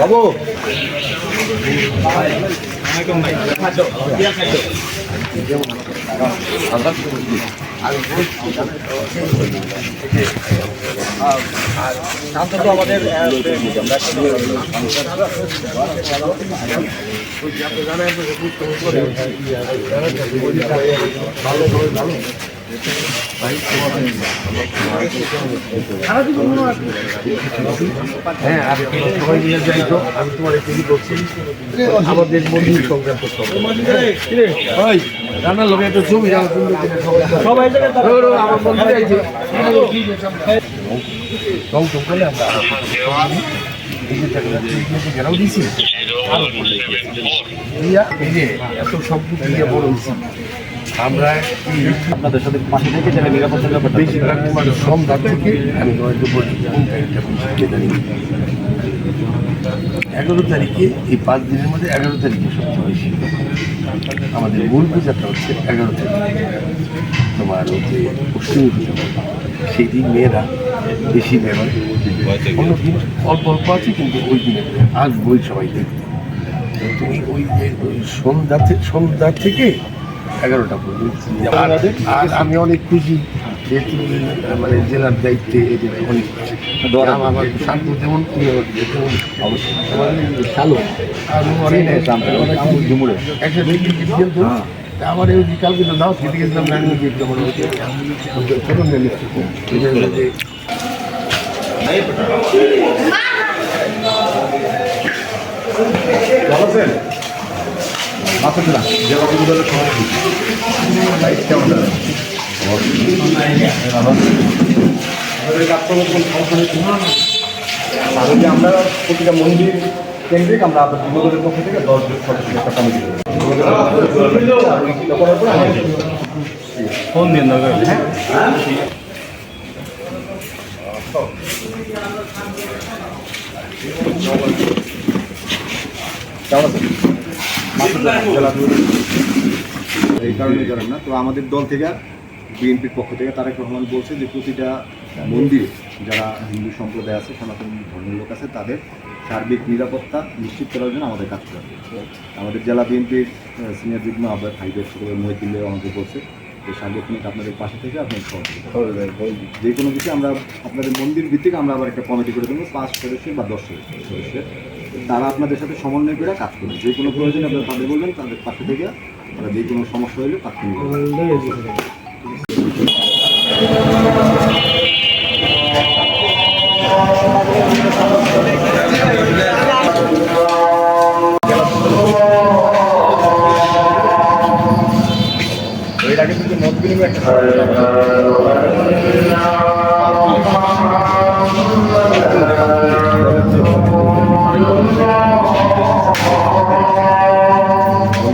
বাবু। আমাদের হ্যাঁ আর সবাই নিয়ে যাই তো আমি তোমার একটু বলছি আমাদের মন্দির সংক্রান্ত রান্নার লোক একটা ছবি সবাই আমার ঘেরাও দিয়েছি দিয়া এত সম্পত্তি দিয়ে বড় হয়েছি আমরা আপনাদের সাথে পাশে থেকে যারা নিরাপত্তার ব্যাপারটা বেশিরভাগ তোমার সন্ধ্যা থেকে আমি বলি এগারো তারিখে এই পাঁচ দিনের মধ্যে এগারো তারিখে সবচেয়ে বেশি। আমাদের মূল পূজাটা হচ্ছে এগারো তারিখ। তোমার হচ্ছে পশ্চিমী পূজা। সেই দিন মেয়েরা বেশি বেরোয় অন্য দিন অল্প অল্প আছে কিন্তু ওই দিনে আজ বই সবাই দেখতে। তো তুমি ওই ওই সন্ধ্যা থেকে সন্ধ্যা থেকে এগারোটা পর্যন্ত। আর আমি অনেক খুশি যে তুমি মানে জেলার দায়িত্বে অনেক খুশি আমার শান্ত যেমন যেমন অবশ্যই। আমার কিন্তু আমার এই কালকে নাও খেতে গেছিলাম দিয়ে আমার ছোট নিয়ে যে ভালো আছেন মাসুদুল্লাহ জেলা যুবদলের সভাপতি কেমন আছেন? আমাদের কাজ করব কোনো সমস্যা নেই তো? আর ওই যে আমরা প্রতিটা মন্দির কেন্দ্রিক আমরা আপনার যুবদলের পক্ষ থেকে দশ জন সদস্যের একটা কমিটি করার পরে ফোন দিন দরকার হ্যাঁ এই কারণে জানেন না, তো আমাদের দল থেকে বিএনপির পক্ষ থেকে তারেক রহমান বলছে যে প্রতিটা মন্দিরে যারা হিন্দু সম্প্রদায় আছে, সনাতন ধর্মের লোক আছে, তাদের সার্বিক নিরাপত্তা নিশ্চিত করার জন্য আমাদের কাজ করা। আমাদের জেলা বিএনপির সিনিয়র যুগ্ম আহ্বায়ক হাইদের সকলের মহিতিল্লেও আমাকে বলছে সার্বক্ষণিক আপনাদের পাশে থেকে সহযোগিতা যে কোনো কিছু আমরা আপনাদের মন্দির ভিত্তিক আমরা আবার একটা কমিটি করে দেবো, পাঁচ সদস্যের বা দশ সদস্যের তারা আপনাদের সাথে সমন্বয় করে কাজ করবে। যে কোনো প্রয়োজনে আপনারা তাদের বলবেন, তাদের পাশে থেকে আমরা যে কোনো সমস্যা হলে তাৎক্ষণিক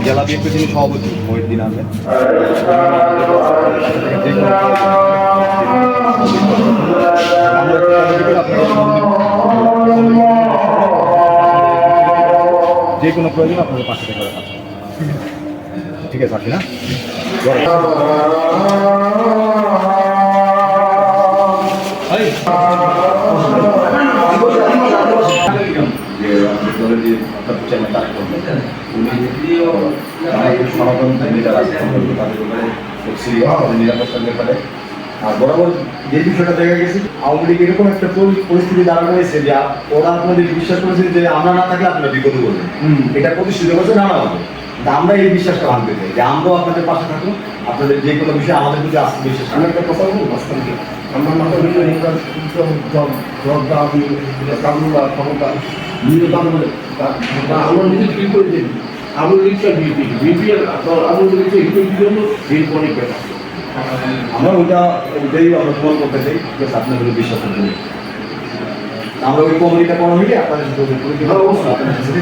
জেলা বিএনপি তিনি সভাপতি মহিউদ্দিন আহমেদ যে কোনো প্রয়োজন আপনাদের পাশে করবে। ঠিক আছে রাখি না? নিরাপত্তার ব্যাপারে আর বরাবর যে বিষয়টা দেখা গেছে আওয়ামী লীগ এরকম একটা পরিস্থিতি দাঁড়ানো হয়েছে যে ওরা আপনাদের বিশ্বাস করেছে যে আমরা না থাকলে আপনারা বিপদে বলবেন এটা প্রতিষ্ঠিত করছে নানা তা আমরা এই বিশ্বাসটা ভাঙতে চাই যে আমরাও আপনাদের পাশে থাকুন আপনাদের যে কোনো বিষয়ে আমাদের প্রতি আস্থা বিশ্বাস আমি একটা কথা বলব মাঝখানে আমার মাথা জর্দা আমি কামলা ক্ষমতা বিভিন্ন দাম বলে। আমরা নিজে ঠিক করে দিই আমার লিখটা বিপি বিপি আমার লিখটা হিন্দু জন্য? এরপরে পেটা আমরা ওইটা ওইটাই আমরা ফোন করতে চাই যে আপনাদের বিশ্বাস করতে আমরা ওই কমিটিটা করা হইলে আপনাদের সাথে